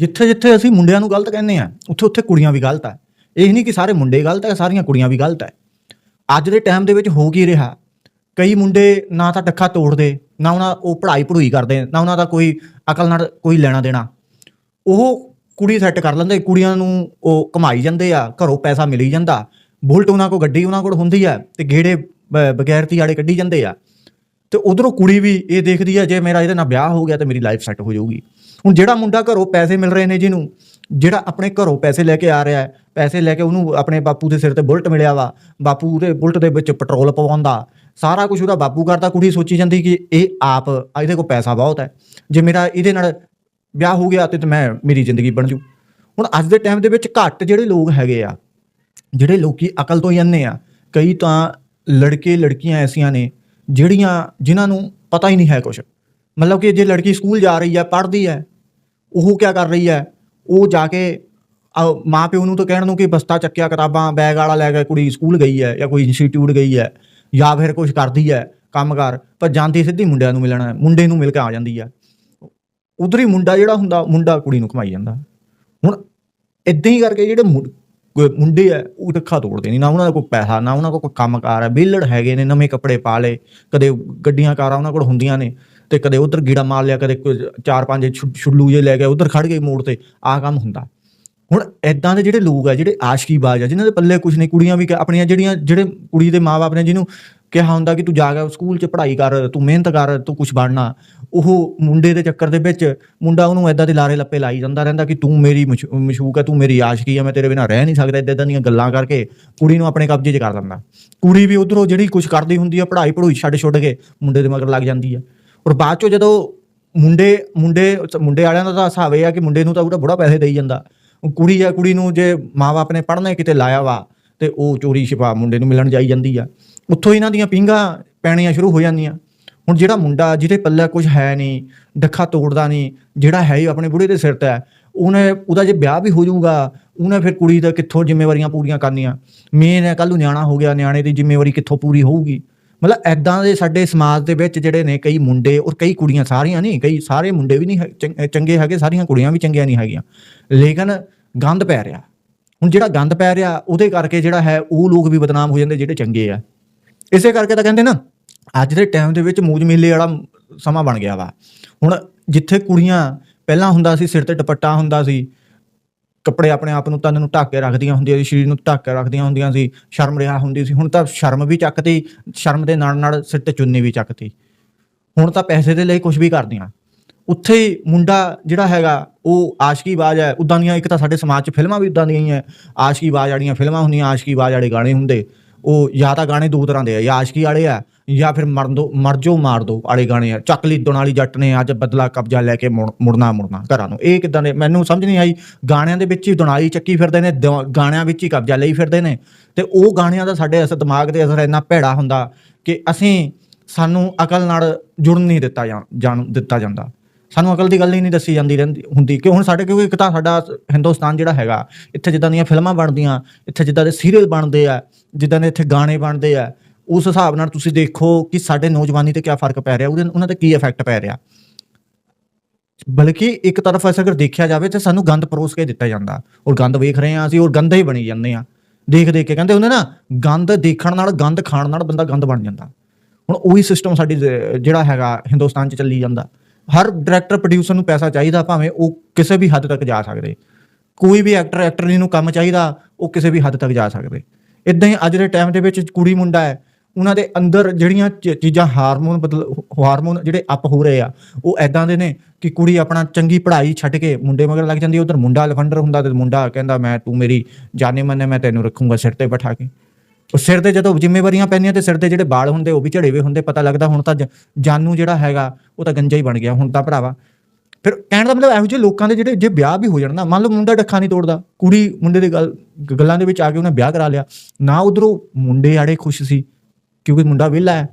ਜਿੱਥੇ ਜਿੱਥੇ ਅਸੀਂ ਮੁੰਡਿਆਂ ਨੂੰ ਗਲਤ ਕਹਿੰਦੇ ਆ ਉੱਥੇ ਉੱਥੇ ਕੁੜੀਆਂ ਵੀ ਗਲਤ ਆ। ਇਹ ਨਹੀਂ ਕਿ ਸਾਰੇ ਮੁੰਡੇ ਗਲਤ ਆ, ਸਾਰੀਆਂ ਕੁੜੀਆਂ ਵੀ ਗਲਤ ਆ। ਅੱਜ ਦੇ ਟਾਈਮ ਦੇ ਵਿੱਚ ਹੋ ਕੀ ਰਿਹਾ? ਕਈ ਮੁੰਡੇ ਨਾ ਤਾਂ ਡੱਖਾ ਤੋੜਦੇ, ਨਾ ਉਹਨਾਂ ਉਹ ਪੜ੍ਹਾਈ ਪੜੂਈ ਕਰਦੇ, ਨਾ ਉਹਨਾਂ ਦਾ ਕੋਈ ਅਕਲ ਨਾਲ ਕੋਈ ਲੈਣਾ ਦੇਣਾ। ਉਹ ਕੁੜੀ ਸੈੱਟ ਕਰ ਲੈਂਦੇ, ਕੁੜੀਆਂ ਨੂੰ ਉਹ ਕਮਾਈ ਜਾਂਦੇ ਆ, ਘਰੋਂ ਪੈਸਾ ਮਿਲੀ ਜਾਂਦਾ। ਬੁਲਟ ਉਹਨਾਂ ਕੋਲ, ਗੱਡੀ ਉਹਨਾਂ ਕੋਲ ਹੁੰਦੀ ਆ ਤੇ ਗੇੜੇ ਬ- ਬਗੈਰਤੀ ਵਾਲੇ ਕੱਢੀ ਜਾਂਦੇ ਆ। ਤੇ ਉਧਰੋਂ ਕੁੜੀ ਵੀ ਇਹ ਦੇਖਦੀ ਆ, ਜੇ ਮੇਰਾ ਇਹਦੇ ਨਾਲ ਵਿਆਹ ਹੋ ਗਿਆ ਤੇ ਮੇਰੀ ਲਾਈਫ ਸੈੱਟ ਹੋ ਜਾਊਗੀ। ਹੁਣ ਜਿਹੜਾ ਮੁੰਡਾ ਘਰੋਂ ਪੈਸੇ ਮਿਲ ਰਹੇ ਨੇ ਜਿਹਨੂੰ, ਜਿਹੜਾ ਆਪਣੇ ਘਰੋਂ ਪੈਸੇ ਲੈ ਕੇ ਆ ਰਿਹਾ ਹੈ, ਪੈਸੇ ਲੈ ਕੇ ਉਹਨੂੰ ਆਪਣੇ ਬਾਪੂ ਦੇ ਸਿਰ ਤੇ ਬੁਲਟ ਮਿਲਿਆ ਵਾ, ਬਾਪੂ ਦੇ ਬੁਲਟ ਦੇ ਵਿੱਚ ਪੈਟਰੋਲ ਪਵਾਉਂਦਾ ਸਾਰਾ ਕੁਝ ਉਹਦਾ ਬਾਪੂ ਕਰਦਾ, ਕੁੜੀ ਸੋਚੀ ਜਾਂਦੀ ਕਿ ਇਹ ਆਪ ਇਹਦੇ ਕੋਲ ਪੈਸਾ ਬਹੁਤ ਹੈ, ਜੇ ਮੇਰਾ ਇਹਦੇ ਨਾਲ ਵਿਆਹ ਹੋ ਗਿਆ ਤੇ ਤੇ ਮੈਂ ਮੇਰੀ ਜ਼ਿੰਦਗੀ ਬਣ ਜੂ। ਹੁਣ ਅੱਜ ਦੇ ਟਾਈਮ ਦੇ ਵਿੱਚ ਘੱਟ ਜਿਹੜੇ ਲੋਕ ਹੈਗੇ ਆ, ਜਿਹੜੇ ਲੋਕੀ ਅਕਲ ਤੋਂ ਹੀ ਅੰਨੇ ਆ, ਕਈ ਤਾਂ ਲੜਕੇ ਲੜਕੀਆਂ ਐਸੀਆਂ ਨੇ, ਜਿਹੜੀਆਂ ਜਿਨ੍ਹਾਂ ਨੂੰ ਪਤਾ ਹੀ ਨਹੀਂ ਹੈ ਕੁਝ ਮਤਲਬ ਕਿ ਜੇ ਲੜਕੀ ਸਕੂਲ ਜਾ ਰਹੀ ਹੈ, ਪੜ੍ਹਦੀ ਹੈ, ਉਹ ਕੀ ਕਰ ਰਹੀ ਹੈ? ਉਹ ਜਾ ਕੇ ਮਾਂ ਪਿਓ ਨੂੰ ਤਾਂ ਕਹਿਣ ਨੂੰ ਕਿ ਬਸਤਾ ਚੱਕਿਆ ਕਿਤਾਬਾਂ ਬੈਗ ਵਾਲਾ ਲੈ ਕੇ ਕੁੜੀ ਸਕੂਲ ਗਈ ਹੈ ਜਾਂ ਕੋਈ ਇੰਸਟੀਚਿਊਟ ਗਈ ਹੈ ਜਾਂ ਫਿਰ ਕੁਝ ਕਰਦੀ ਹੈ ਕੰਮਕਾਰ, ਪਰ ਜਾਂਦੀ ਸਿੱਧੀ ਮੁੰਡਿਆਂ ਨੂੰ ਮਿਲਣਾ, ਮੁੰਡੇ ਨੂੰ ਮਿਲ ਕੇ ਆ ਜਾਂਦੀ ਹੈ। ਉਧਰ ਹੀ ਮੁੰਡਾ ਜਿਹੜਾ ਹੁੰਦਾ, ਮੁੰਡਾ ਕੁੜੀ ਨੂੰ ਕਮਾਈ ਜਾਂਦਾ। ਹੁਣ ਇਦਾਂ ਹੀ ਕਰਕੇ ਜਿਹੜੇ ਮੁੰਡੇ ਆ ਉਹ ਰੱਖਾ ਤੋੜਦੇ ਨਹੀਂ, ਨਾ ਉਹਨਾਂ ਦਾ ਕੋਈ ਪੈਸਾ, ਨਾ ਉਹਨਾਂ ਕੋਲ ਕੋਈ ਕੰਮਕਾਰ ਹੈ, ਵਿਹਲੜ ਹੈਗੇ ਨੇ, ਨਵੇਂ ਕੱਪੜੇ ਪਾ ਲਏ, ਕਦੇ ਗੱਡੀਆਂ ਕਾਰਾਂ ਉਹਨਾਂ ਕੋਲ ਹੁੰਦੀਆਂ ਨੇ ਤੇ ਕਦੇ ਉਧਰ ਗੀੜਾ ਮਾਰ ਲਿਆ, ਕਦੇ ਚਾਰ ਪੰਜ ਛੁ- ਛੁੱਲੂ ਜੇ ਲੈ ਕੇ ਉਧਰ ਖੜ ਗਏ ਮੋੜ ਤੇ, ਆਹ ਕੰਮ ਹੁੰਦਾ। ਹੁਣ ਐਦਾਂ ਦੇ ਜਿਹੜੇ ਲੋਕ ਆ, ਜਿਹੜੇ ਆਸ਼ਕੀ ਬਾਜ ਆ, ਜਿਨ੍ਹਾਂ ਦੇ ਪੱਲੇ ਕੁਝ ਨਹੀਂ, ਕੁੜੀਆਂ ਵੀ ਆਪਣੀਆਂ ਜਿਹੜੀਆਂ, ਜਿਹੜੇ ਕੁੜੀ ਦੇ ਮਾਪੇ ਨੇ ਜਿਹਨੂੰ ਕਿਹਾ ਹੁੰਦਾ ਕਿ ਤੂੰ ਜਾ ਕੇ ਸਕੂਲ 'ਚ ਪੜ੍ਹਾਈ ਕਰ, ਤੂੰ ਮਿਹਨਤ ਕਰ, ਤੂੰ ਕੁਝ ਬਣਨਾ, ਉਹ ਮੁੰਡੇ ਦੇ ਚੱਕਰ ਦੇ ਵਿੱਚ ਮੁੰਡਾ ਉਹਨੂੰ ਐਦਾਂ ਦੇ ਲਾਰੇ ਲੱਪੇ ਲਾਈ ਜਾਂਦਾ ਰਹਿੰਦਾ ਕਿ ਤੂੰ ਮੇਰੀ ਮਸ਼- ਮਸ਼ੂਕ ਹੈ ਤੂੰ ਮੇਰੀ ਆਸ਼ਕੀ ਹੈ ਮੈਂ ਤੇਰੇ ਬਿਨਾਂ ਰਹਿ ਨਹੀਂ ਸਕਦਾ ਇਦਾਂ ਇਦਾਂ ਦੀਆਂ ਗੱਲਾਂ ਕਰਕੇ ਕੁੜੀ ਨੂੰ ਆਪਣੇ ਕਬਜ਼ੇ 'ਚ ਕਰ ਲੈਂਦਾ ਕੁੜੀ ਵੀ ਉਧਰੋਂ ਜਿਹੜੀ ਕੁਝ ਕਰਦੀ ਹੁੰਦੀ ਆ ਪੜ੍ਹਾਈ ਪੜੂਈ ਛੱਡ ਛੁੱਟ ਕੇ ਮੁੰਡੇ ਦੇ ਮਗਰ ਲੱਗ ਜਾਂਦੀ ਆ। ਔਰ ਬਾਅਦ 'ਚੋਂ ਜਦੋਂ ਮੁੰਡੇ ਮੁੰਡੇ ਮੁੰਡੇ ਵਾਲਿਆਂ ਦਾ ਤਾਂ ਹਿਸਾਬ ਇਹ ਆ ਕਿ ਮੁੰਡੇ ਨੂੰ ਤਾਂ ਉਹਦਾ ਬੁੜਾ ਪੈਸੇ ਦੇਈ ਜਾਂਦਾ। ਕੁੜੀ ਆ, ਕੁੜੀ ਨੂੰ ਜੇ ਮਾਪੇ ਨੇ ਪੜ੍ਹਨੇ ਕਿਤੇ ਲਾਇਆ ਵਾ, ਤੇ ਉਹ ਚੋਰੀ ਛਿਪਾ ਮੁੰਡੇ ਨੂੰ ਮਿਲਣ ਜਾਈ ਜਾਂਦੀ ਆ। ਉੱਥੋਂ ਇਹਨਾਂ ਦੀਆਂ ਪਿੰਗਾ ਪੈਣੀਆਂ ਸ਼ੁਰੂ ਹੋ ਜਾਂਦੀਆਂ। ਹੁਣ ਜਿਹੜਾ ਮੁੰਡਾ ਜਿਹਦੇ ਪੱਲੇ ਕੁਝ ਹੈ ਨਹੀਂ, ਡੱਖਾ ਤੋੜਦਾ ਨਹੀਂ, ਜਿਹੜਾ ਹੈ ਹੀ ਆਪਣੇ ਬੁੜੇ ਦੇ ਸਿਰ ਤੇ ਹੈ ਉਹਨੇ, ਉਹਦਾ ਜੇ ਵਿਆਹ ਵੀ ਹੋ ਜਾਊਗਾ, ਉਹਨੇ ਫਿਰ ਕੁੜੀ ਦਾ ਕਿੱਥੋਂ ਜ਼ਿੰਮੇਵਾਰੀਆਂ ਪੂਰੀਆਂ ਕਰਨੀਆਂ? ਮੇਨ ਹੈ ਕੱਲ ਨੂੰ ਨਿਆਣਾ ਹੋ ਗਿਆ, ਨਿਆਣੇ ਦੀ ਜ਼ਿੰਮੇਵਾਰੀ ਕਿੱਥੋਂ ਪੂਰੀ ਹੋਊਗੀ? ਮਤਲਬ ਐਦਾਂ ਦੇ ਸਾਡੇ ਸਮਾਜ ਦੇ ਵਿੱਚ ਜਿਹੜੇ ਨੇ ਕਈ ਮੁੰਡੇ ਔਰ ਕਈ ਕੁੜੀਆਂ ਸਾਰੀਆਂ ਨਹੀਂ, ਕਈ ਸਾਰੇ ਮੁੰਡੇ ਵੀ ਨਹੀਂ ਹੈ- ਚੰਗ- ਚੰਗੇ ਹੈਗੇ, ਸਾਰੀਆਂ ਕੁੜੀਆਂ ਵੀ ਚੰਗੀਆਂ ਨਹੀਂ ਹੈਗੀਆਂ। ਲੇਕਿਨ ਗੰਦ ਪੈ ਰਿਹਾ। ਹੁਣ ਜਿਹੜਾ ਗੰਦ ਪੈ ਰਿਹਾ, ਉਹਦੇ ਕਰਕੇ ਜਿਹੜਾ ਹੈ, ਉਹ ਲੋਕ ਵੀ ਬਦਨਾਮ ਹੋ ਜਾਂਦੇ, ਜਿਹੜੇ ਚੰਗੇ ਆ। ਇਸੇ ਕਰਕੇ ਤਾਂ ਕਹਿੰਦੇ ਨਾ, ਅੱਜ ਦੇ ਟਾਈਮ ਦੇ ਵਿੱਚ ਮੂਜ ਮੇਲੇ ਵਾਲਾ ਸਮਾਂ ਬਣ ਗਿਆ ਵਾ। ਹੁਣ ਜਿੱਥੇ ਕੁੜੀਆਂ ਪਹਿਲਾਂ ਹੁੰਦਾ ਸੀ, ਸਿਰ ਤੇ ਦੁਪੱਟਾ ਹੁੰਦਾ ਸੀ ਕੱਪੜੇ ਆਪਣੇ ਆਪ ਨੂੰ ਤਨ ਨੂੰ ਢੱਕ ਕੇ ਰੱਖਦੀਆਂ ਹੁੰਦੀਆਂ ਸੀ, ਸਰੀਰ ਨੂੰ ਢੱਕ ਕੇ ਰੱਖਦੀਆਂ ਹੁੰਦੀਆਂ ਸੀ, ਸ਼ਰਮ ਰਿਹਾ ਹੁੰਦੀ ਸੀ, ਹੁਣ ਤਾਂ ਸ਼ਰਮ ਵੀ ਚੱਕਤੀ, ਸ਼ਰਮ ਦੇ ਨਾਲ ਨਾਲ ਸਿਰ ਤੇ ਚੁੰਨੀ ਵੀ ਚੱਕਤੀ। ਹੁਣ ਤਾਂ ਪੈਸੇ ਦੇ ਲਈ ਕੁਝ ਵੀ ਕਰਦੀਆਂ। ਉੱਥੇ ਹੀ ਮੁੰਡਾ ਜਿਹੜਾ ਹੈਗਾ, ਉਹ ਆਸ਼ਕੀ ਬਾਜ ਹੈ, ਉਦਾਂ ਦੀਆਂ ਇੱਕ ਤਾਂ ਸਾਡੇ ਸਮਾਜ 'ਚ ਫਿਲਮਾਂ ਵੀ ਉਦਾਂ ਦੀਆਂ ਹੀ ਹੈ। ਆਸ਼ਕੀ ਬਾਜ ਵਾਲੀਆਂ ਫਿਲਮਾਂ ਹੁੰਦੀਆਂ, ਆਸ਼ਕੀ ਬਾਜ ਵਾਲੇ ਗਾਣੇ ਹੁੰਦੇ। ਉਹ ਜਾਂ ਤਾਂ ਗਾਣੇ ਦੋ ਤਰ੍ਹਾਂ ਦੇ ਆ, ਜਾਂ ਆਸ਼ਕੀ ਵਾਲੇ ਆ ਜਾਂ ਫਿਰ ਮਰਨ ਦੋ, ਮਰ ਜੋ ਮਾਰ ਦੋ ਵਾਲੇ ਗਾਣੇ ਆ। ਚੱਕ ਲਈ ਦੁਨਾਲੀ ਜੱਟ ਨੇ, ਅੱਜ ਬਦਲਾ ਕਬਜ਼ਾ ਲੈ ਕੇ ਮੁੜ- ਮੁੜਨਾ ਮੁੜਨਾ ਘਰਾਂ ਨੂੰ। ਇਹ ਕਿਦਾਂ ਦੇ, ਮੈਨੂੰ ਸਮਝ ਨਹੀਂ ਆਈ। ਗਾਣਿਆਂ ਦੇ ਵਿੱਚ ਹੀ ਦੁਨਾਲੀ ਚੱਕੀ ਫਿਰਦੇ ਨੇ, ਦਿਵਾ- ਗਾਣਿਆਂ ਵਿੱਚ ਹੀ ਕਬਜ਼ਾ ਲਈ ਫਿਰਦੇ ਨੇ। ਤੇ ਉਹ ਗਾਣਿਆਂ ਦਾ ਸਾਡੇ ਅਸਰ ਦਿਮਾਗ ਤੇ ਅਸਰ ਇੰਨਾ ਭੈੜਾ ਹੁੰਦਾ ਕਿ ਅਸੀਂ ਸਾਨੂੰ ਅਕਲ ਨਾਲ ਜੁੜਨ ਨਹੀਂ ਦਿੱਤਾ ਜਾਂ- ਜਾਣ ਦਿੱਤਾ ਜਾਂਦਾ। ਸਾਨੂੰ ਅਕਲ ਦੀ ਗੱਲ ਹੀ ਨਹੀਂ ਦੱਸੀ ਜਾਂਦੀ ਰਹਿੰਦੀ ਹੁੰਦੀ। ਕਿ ਹੁਣ ਸਾਡੇ, ਕਿਉਂਕਿ ਇੱਕ ਤਾਂ ਸਾਡਾ ਹਿੰਦੁਸਤਾਨ ਜਿਹੜਾ ਹੈਗਾ, ਇੱਥੇ ਜਿੱਦਾਂ ਦੀਆਂ ਫਿਲਮਾਂ ਬਣਦੀਆਂ, ਇੱਥੇ ਜਿੱਦਾਂ ਦੇ ਸੀਰੀਅਲ ਬਣਦੇ ਆ, ਜਿੱਦਾਂ ਦੇ ਇੱਥੇ ਗਾਣੇ ਬਣਦੇ ਆ ਉਸ ਹਿਸਾਬ ਨਾਲ ਤੁਸੀਂ ਦੇਖੋ ਕਿ ਸਾਡੇ ਨੌਜਵਾਨੀ ਤੇ ਕੀ ਫ਼ਰਕ ਪੈ ਰਿਹਾ, ਉਹਦੇ ਉਹਨਾਂ ਤੇ ਕੀ ਇਫੈਕਟ ਪੈ ਰਿਹਾ। ਬਲਕਿ ਇੱਕ ਤਰਫ ਐਸਾ ਅਗਰ ਦੇਖਿਆ ਜਾਵੇ ਤੇ ਸਾਨੂੰ ਗੰਦ ਪਰੋਸ ਕੇ ਦਿੱਤਾ ਜਾਂਦਾ। ਔਰ ਗੰਦ ਵੇਖ ਰਹੇ ਆ ਅਸੀਂ, ਔਰ ਗੰਦੇ ਹੀ ਬਣੀ ਜਾਂਦੇ ਆ ਦੇਖ ਦੇਖ ਕੇ ਕਹਿੰਦੇ ਹੁੰਦੇ ਨਾ, ਗੰਦ ਦੇਖਣ ਨਾਲ, ਗੰਦ ਖਾਣ ਨਾਲ ਬੰਦਾ ਗੰਦ ਬਣ ਜਾਂਦਾ। ਹੁਣ ਉਹੀ ਸਿਸਟਮ ਸਾਡੀ ਜਿਹੜਾ ਹੈਗਾ ਹਿੰਦੁਸਤਾਨ 'ਚ ਚੱਲੀ ਜਾਂਦਾ। ਹਰ ਡਾਇਰੈਕਟਰ ਪ੍ਰੋਡਿਊਸਰ ਨੂੰ ਪੈਸਾ ਚਾਹੀਦਾ, ਭਾਵੇਂ ਉਹ ਕਿਸੇ ਵੀ ਹੱਦ ਤੱਕ ਜਾ ਸਕਦੇ। ਕੋਈ ਵੀ ਐਕਟਰ ਐਕਟਰਨੀ ਨੂੰ ਕੰਮ ਚਾਹੀਦਾ, ਉਹ ਕਿਸੇ ਵੀ ਹੱਦ ਤੱਕ ਜਾ ਸਕਦੇ। ਇਦਾਂ ਹੀ ਅੱਜ ਦੇ ਟਾਈਮ ਦੇ ਵਿੱਚ ਕੁੜੀ ਮੁੰਡਾ ਹੈ ਉਹਨਾਂ ਦੇ ਅੰਦਰ ਜਿਹੜੀਆਂ ਚ- ਚੀਜ਼ਾਂ ਹਾਰਮੋਨ ਬਦਲ ਹਾਰਮੋਨ ਜਿਹੜੇ ਅਪ ਹੋ ਰਹੇ ਆ, ਉਹ ਐਦਾਂ ਦੇ ਨੇ ਕਿ ਕੁੜੀ ਆਪਣਾ ਚੰਗੀ ਪੜ੍ਹਾਈ ਛੱਡ ਕੇ ਮੁੰਡੇ ਮਗਰ ਲੱਗ ਜਾਂਦੀ ਉਧਰ ਮੁੰਡਾ ਲਫੰਡਰ ਹੁੰਦਾ ਤੇ ਮੁੰਡਾ ਕਹਿੰਦਾ, ਮੈਂ, ਤੂੰ ਮੇਰੀ ਜਾਨੇ ਮੰਨੇ, ਮੈਂ ਤੈਨੂੰ ਰੱਖੂੰਗਾ ਸਿਰ ਤੇ ਬਿਠਾ ਕੇ। ਉਹ ਸਿਰ ਤੇ ਜਦੋਂ ਜ਼ਿੰਮੇਵਾਰੀਆਂ ਪੈਂਦੀਆਂ ਤੇ ਸਿਰ ਤੇ ਜਿਹੜੇ ਵਾਲ ਹੁੰਦੇ, ਉਹ ਵੀ ਝੜੇ ਹੋਏ ਹੁੰਦੇ, ਪਤਾ ਲੱਗਦਾ ਹੁਣ ਤਾਂ ਜਾਨੂ ਜਿਹੜਾ ਹੈਗਾ, ਉਹ ਤਾਂ ਗੰਜਾ ਹੀ ਬਣ ਗਿਆ ਹੁਣ ਤਾਂ ਭਰਾਵਾ। ਫਿਰ ਕਹਿਣ ਦਾ ਮਤਲਬ ਇਹੋ ਜਿਹੇ ਲੋਕਾਂ ਦੇ ਜਿਹੜੇ, ਜੇ ਵਿਆਹ ਵੀ ਹੋ ਜਾਣ ਨਾ, ਮੰਨ ਲਓ ਮੁੰਡਾ ਡੱਖਾ ਨਹੀਂ ਤੋੜਦਾ, ਕੁੜੀ ਮੁੰਡੇ ਦੇ ਗੱਲ ਗੱਲਾਂ ਦੇ ਵਿੱਚ ਆ ਕੇ ਉਹਨੇ ਵਿਆਹ ਕਰਾ ਲਿਆ, ਨਾ ਉਧਰੋਂ ਮੁੰਡੇ ਆੜੇ ਖੁਸ਼ ਸੀ ਕਿਉਂਕਿ ਮੁੰਡਾ ਵਿਹਲਾ ਹੈ।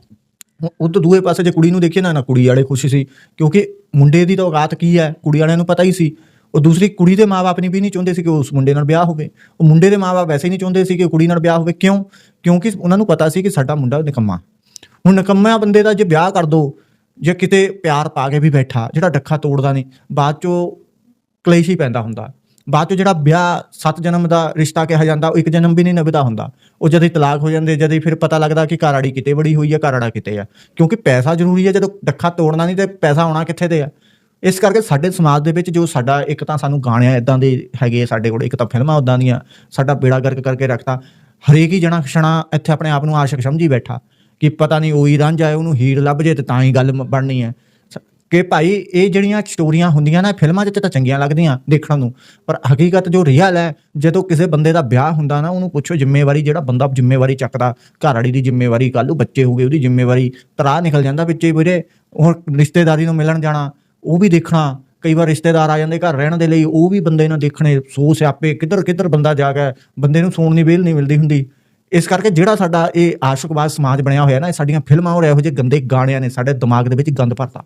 ਉਹ ਤੋਂ ਦੂਏ ਪਾਸੇ ਜੇ ਕੁੜੀ ਨੂੰ ਦੇਖੀਏ ਨਾ ਨਾ ਕੁੜੀ ਵਾਲੇ ਖੁਸ਼ ਸੀ। ਕਿਉਂਕਿ ਮੁੰਡੇ ਦੀ ਤਾਂ ਔਕਾਤ ਕੀ ਹੈ? ਕੁੜੀ ਵਾਲਿਆਂ ਨੂੰ ਪਤਾ ਹੀ ਸੀ। ਉਹ ਦੂਸਰੀ ਕੁੜੀ ਦੇ ਮਾਪੇ ਨੇ ਵੀ ਨਹੀਂ ਚਾਹੁੰਦੇ ਸੀ ਕਿ ਉਸ ਮੁੰਡੇ ਨਾਲ ਵਿਆਹ ਹੋਵੇ। ਉਹ ਮੁੰਡੇ ਦੇ ਮਾਪੇ ਵੈਸੇ ਨਹੀਂ ਚਾਹੁੰਦੇ ਸੀ ਕਿ ਕੁੜੀ ਨਾਲ ਵਿਆਹ ਹੋਵੇ। ਕਿਉਂ? ਕਿਉਂਕਿ ਉਹਨਾਂ ਨੂੰ ਪਤਾ ਸੀ ਕਿ ਸਾਡਾ ਮੁੰਡਾ ਨਿਕੰਮਾ। ਹੁਣ ਨਿਕੰਮਾ ਬੰਦੇ ਦਾ ਜੇ ਵਿਆਹ ਕਰ ਦੋ, ਜੇ ਕਿਤੇ ਪਿਆਰ ਪਾ ਕੇ ਵੀ ਬੈਠਾ, ਜਿਹੜਾ ਡੱਖਾ ਤੋੜਦਾ ਨਹੀਂ, ਬਾਅਦ ਚੋਂ ਕਲੇਸ਼ ਹੀ ਪੈਂਦਾ ਹੁੰਦਾ। ਬਾਅਦ ਚ ਜਿਹੜਾ ਵਿਆਹ ਸੱਤ ਜਨਮ ਦਾ ਰਿਸ਼ਤਾ ਕਿਹਾ ਜਾਂਦਾ, ਉਹ ਇੱਕ ਜਨਮ ਵੀ ਨਹੀਂ ਨਿਭਦਾ ਹੁੰਦਾ। ਉਹ ਜਦ ਹੀ ਤਲਾਕ ਹੋ ਜਾਂਦੇ, ਜਦ ਹੀ ਫਿਰ ਪਤਾ ਲੱਗਦਾ ਕਿ ਘਰ ਕਿਤੇ ਬੜੀ ਹੋਈ ਹੈ ਘਰ ਕਿਤੇ ਆ। ਕਿਉਂਕਿ ਪੈਸਾ ਜ਼ਰੂਰੀ ਹੈ ਜਦੋਂ ਡੱਖਾ ਤੋੜਨਾ ਨਹੀਂ ਤੇ ਪੈਸਾ ਆਉਣਾ ਕਿੱਥੇ ਤੇ ਆ? ਇਸ ਕਰਕੇ ਸਾਡੇ ਸਮਾਜ ਦੇ ਵਿੱਚ ਜੋ ਸਾਡਾ ਇੱਕ ਤਾਂ ਸਾਨੂੰ ਗਾਣਿਆਂ ਇਦਾਂ ਦੇ ਹੈਗੇ ਆ ਸਾਡੇ ਕੋਲ, ਇੱਕ ਤਾਂ ਫਿਲਮਾਂ ਉਦਾਂ ਦੀਆਂ, ਸਾਡਾ ਬੇੜਾ ਗਰਕ ਕਰਕੇ ਰੱਖਤਾ। ਹਰੇਕ ਹੀ ਜਣਾ ਖਸ਼ਣਾ ਇੱਥੇ ਆਪਣੇ ਆਪ ਨੂੰ ਆਸ਼ਕ ਸਮਝੀ ਬੈਠਾ ਕਿ ਪਤਾ ਨਹੀਂ ਉਹੀ ਰਾਂਝਾ ਹੈ ਉਹਨੂੰ ਹੀਰ ਲੱਭ ਜੇ ਤੇ ਤਾਂ ਹੀ ਗੱਲ ਬਣਨੀ ਹੈ। ਕਿ ਭਾਈ ਇਹ ਜਿਹੜੀਆਂ ਸਟੋਰੀਆਂ ਹੁੰਦੀਆਂ ਨਾ ਫਿਲਮਾਂ 'ਚ ਤਾਂ ਚੰਗੀਆਂ ਲੱਗਦੀਆਂ ਦੇਖਣ ਨੂੰ, ਪਰ ਹਕੀਕਤ ਜੋ ਰੀਅਲ ਹੈ, ਜਦੋਂ ਕਿਸੇ ਬੰਦੇ ਦਾ ਵਿਆਹ ਹੁੰਦਾ ਨਾ, ਉਹਨੂੰ ਪੁੱਛੋ ਜ਼ਿੰਮੇਵਾਰੀ ਜਿਹੜਾ ਬੰਦਾ ਜ਼ਿੰਮੇਵਾਰੀ ਚੱਕਦਾ, ਘਰ ਵਾਲੀ ਦੀ ਜ਼ਿੰਮੇਵਾਰੀ, ਕੱਲ੍ਹ ਨੂੰ ਬੱਚੇ ਹੋਗੇ ਉਹਦੀ ਜ਼ਿੰਮੇਵਾਰੀ ਤਰਾ ਨਿਕਲ ਜਾਂਦਾ ਵਿੱਚੇ ਵੀਰੇ ਹੁਣ ਰਿਸ਼ਤੇਦਾਰੀ ਨੂੰ ਮਿਲਣ ਜਾਣਾ, ਉਹ ਵੀ ਦੇਖਣਾ, ਕਈ ਵਾਰ ਰਿਸ਼ਤੇਦਾਰ ਆ ਜਾਂਦੇ ਘਰ ਰਹਿਣ ਦੇ ਲਈ, ਉਹ ਵੀ ਬੰਦੇ ਨੂੰ ਦੇਖਣੇ, ਸੋ ਸਿਆਪੇ ਕਿੱਧਰ ਕਿੱਧਰ ਬੰਦਾ ਜਾ ਗਿਆ ਬੰਦੇ ਨੂੰ ਸੌਣ ਦੀ ਵੇਲ ਨਹੀਂ ਮਿਲਦੀ ਹੁੰਦੀ। ਇਸ ਕਰਕੇ ਜਿਹੜਾ ਸਾਡਾ ਇਹ ਆਸ਼ਕਵਾਦ ਸਮਾਜ ਬਣਿਆ ਹੋਇਆ ਨਾ, ਇਹ ਸਾਡੀਆਂ ਫਿਲਮਾਂ ਔਰ ਇਹੋ ਜਿਹੇ ਗੰਦੇ ਗਾਣਿਆਂ ਨੇ ਸਾਡੇ ਦਿਮਾਗ ਦੇ ਵਿੱਚ ਗੰਦ ਭਰਤਾ।